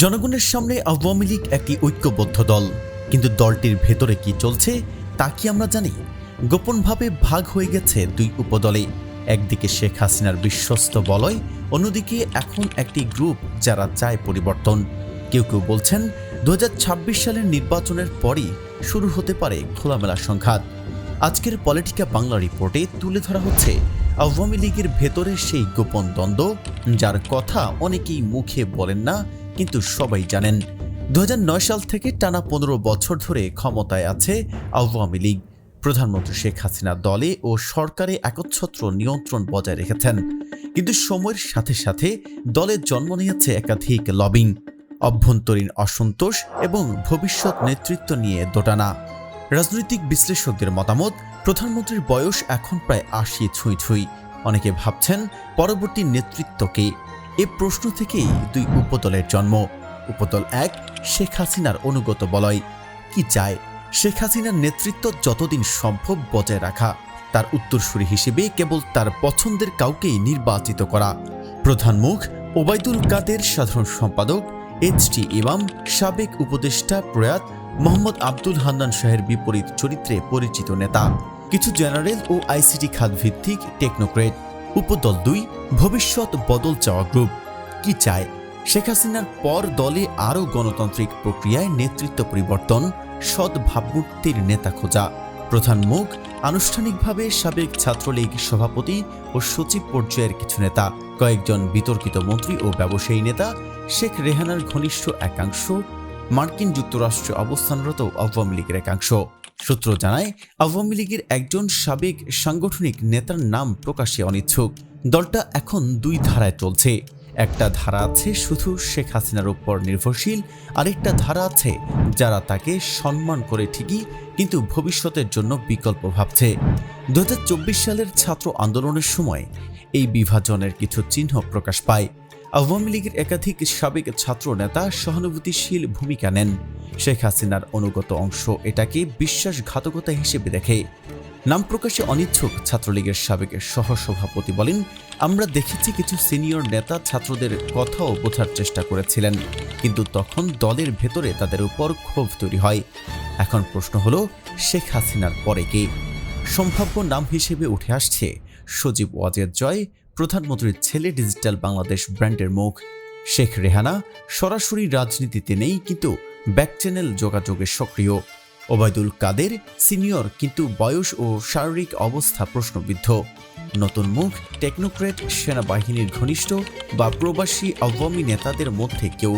জনগণের সামনে আওয়ামী লীগ একটি ঐক্যবদ্ধ দল। কিন্তু দলটির ভেতরে কি চলছে, তা কি আমরা জানি? গোপনভাবে ভাগ হয়ে গেছে দুই উপদলে। একদিকে শেখ হাসিনার বিশ্বস্ত বলয়, অন্যদিকে এখন একটি গ্রুপ যারা চায় পরিবর্তন। কেউ কেউ বলছেন দু হাজার ছাব্বিশ সালের নির্বাচনের পরই শুরু হতে পারে খোলামেলা সংঘাত। আজকের পলিটিকা বাংলা রিপোর্টে তুলে ধরা হচ্ছে, আওয়ামী লীগের ভেতরে সেই গোপন দ্বন্দ্ব, যার কথা অনেকেই মুখে বলেন না কিন্তু সবাই জানেন দু হাজার নয় সাল থেকে টানা পনেরো বছর ধরে ক্ষমতায় আছে আওয়ামী লীগ। প্রধানমন্ত্রী শেখ হাসিনা দলে ও সরকারে একচ্ছত্র নিয়ন্ত্রণ বজায় রেখেছেন। কিন্তু সময়ের সাথে সাথে দলের জন্ম নিয়েছে একাধিক লবিং, অভ্যন্তরীণ অসন্তোষ এবং ভবিষ্যৎ নেতৃত্ব নিয়ে দোটানা। রাজনৈতিক বিশ্লেষকদের মতামত, প্রধানমন্ত্রীর বয়স এখন প্রায় আশি ছুঁই ছুঁই। অনেকে ভাবছেন পরবর্তী নেতৃত্বকে এ প্রশ্ন থেকেই দুই উপদলের জন্ম। উপদল এক, শেখ হাসিনার অনুগত বলয়। কি চায়? শেখ হাসিনার নেতৃত্ব যতদিন সম্ভব বজায় রাখা। তার উত্তরসূরি হিসেবে কেবল তার পছন্দের কাউকেই নির্বাচিত করা। প্রধান মুখ, ওবায়দুল কাদের সাধারণ সম্পাদক, এইচ টি ইমাম, সাবেক উপদেষ্টা প্রয়াত মোহাম্মদ আব্দুল হান্নান শাহের বিপরীত চরিত্রে পরিচিত নেতা। কিছু জেনারেল ও আইসিটি খাত ভিত্তিক টেকনোক্রেট। উপদল দুই, ভবিষ্যৎ বদল চাওয়া গ্রুপ কি চায়? শেখ হাসিনার পর দলে আরও গণতান্ত্রিক প্রক্রিয়ায় নেতৃত্ব পরিবর্তন, সৎ ভাবমূর্তির নেতা খোঁজা। প্রধান মুখ, আনুষ্ঠানিকভাবে সাবেক ছাত্রলীগ সভাপতি ও সচিব পর্যায়ের কিছু নেতা। কয়েকজন বিতর্কিত মন্ত্রী ও ব্যবসায়ী নেতা, শেখ রেহানার ঘনিষ্ঠ একাংশ মার্কিন যুক্তরাষ্ট্রে অবস্থানরত আওয়ামী লীগের একাংশ। সূত্র জানায়, আওয়ামী লীগের একজন সাবেক সাংগঠনিক নেতার নাম প্রকাশে অনিচ্ছুক। দলটা এখন দুই ধারায় চলছে। একটা ধারা আছে শুধু শেখ হাসিনার উপর নির্ভরশীল, আরেকটা ধারা আছে যারা তাকে সম্মান করে ঠিকই, কিন্তু ভবিষ্যতের জন্য বিকল্প ভাবছে। দু হাজার চব্বিশ সালের ছাত্র আন্দোলনের সময় এই বিভাজনের কিছু চিহ্ন প্রকাশ পায়। আওয়ামী লীগের একাধিক সাবেক ছাত্র নেতা সহানুভূতিশীল ভূমিকা নেন। শেখ হাসিনার অনুগত অংশ এটাকে বিশ্বাসঘাতকতা হিসেবে দেখে। নাম প্রকাশে অনিচ্ছুক ছাত্রলীগের সাবেক সহসভাপতি বলেন, আমরা দেখেছি কিছু সিনিয়র নেতা ছাত্রদের কথাও বোঝার চেষ্টা করেছিলেন, কিন্তু তখন দলের ভেতরে তাদের উপর ক্ষোভ তৈরি হয়। এখন প্রশ্ন হলো, শেখ হাসিনার পরে কে? সম্ভাব্য নাম হিসেবে উঠে আসছে সজীব ওয়াজের জয় প্রধানমন্ত্রীর ছেলে ডিজিটাল বাংলাদেশ ব্র্যান্ডের মুখ। শেখ রেহানা সরাসরি রাজনীতিতে নেই কিন্তু ব্যাক চ্যানেল যোগাযোগে সক্রিয়। ওবায়দুল কাদের সিনিয়র কিন্তু বয়স ও শারীরিক অবস্থা প্রশ্নবিদ্ধ। নতুন মুখ টেকনোক্রেট সেনাবাহিনীর ঘনিষ্ঠ বা প্রবাসী আওয়ামী নেতাদের মধ্যে কেউ।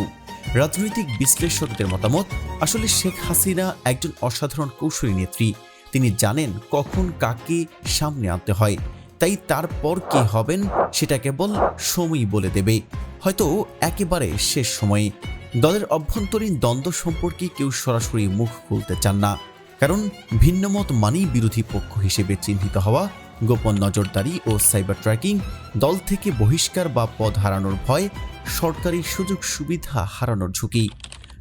রাজনৈতিক বিশ্লেষকদের মতামত, আসলে শেখ হাসিনা একজন অসাধারণ কৌশলী নেত্রী। তিনি জানেন কখন কাকে সামনে আনতে হয়। তাই তারপর কে হবেন সেটা কেবল সময়ই বলে দেবে। হয়তো একেবারে শেষ সময়ে। দলের অভ্যন্তরীণ দ্বন্দ্ব সম্পর্কে কেউ সরাসরি মুখ খুলতে চান না। কারণ ভিন্নমত মানেই বিরোধী পক্ষ হিসেবে চিহ্নিত হওয়া, গোপন নজরদারি ও সাইবার ট্র্যাকিং, দল থেকে বহিষ্কার বা পদ হারানোর ভয়, সরকারি সুযোগ সুবিধা হারানোর ঝুঁকি।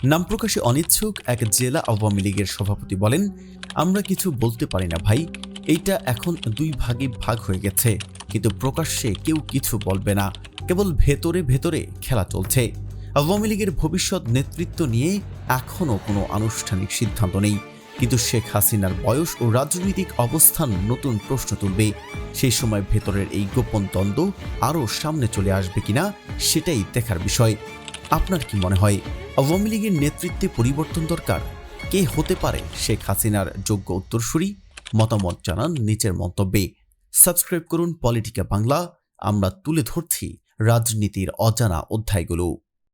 নাম প্রকাশে অনিচ্ছুক এক জেলা আওয়ামী লীগের সভাপতি বলেন, আমরা কিছু বলতে পারি না ভাই এইটা এখন দুই ভাগে ভাগ হয়ে গেছে, কিন্তু প্রকাশ্যে কেউ কিছু বলবে না, কেবল ভেতরে ভেতরে খেলা চলছে। আওয়ামী লীগের ভবিষ্যৎ নেতৃত্ব নিয়ে এখনও কোনো আনুষ্ঠানিক সিদ্ধান্ত নেই, কিন্তু শেখ হাসিনার বয়স ও রাজনৈতিক অবস্থান নতুন প্রশ্ন তুলবে। সেই সময় ভেতরের এই গোপন দ্বন্দ্ব আরও সামনে চলে আসবে কিনা, সেটাই দেখার বিষয়। আপনার কি মনে হয়, আওয়ামী লীগের নেতৃত্বে পরিবর্তন দরকার? কে হতে পারে শেখ হাসিনার যোগ্য উত্তরসূরি? মতামত জানান নিচের মন্তব্যে। সাবস্ক্রাইব করুন পলিটিকা বাংলা আমরা তুলে ধরছি রাজনীতির অজানা অধ্যায়গুলো।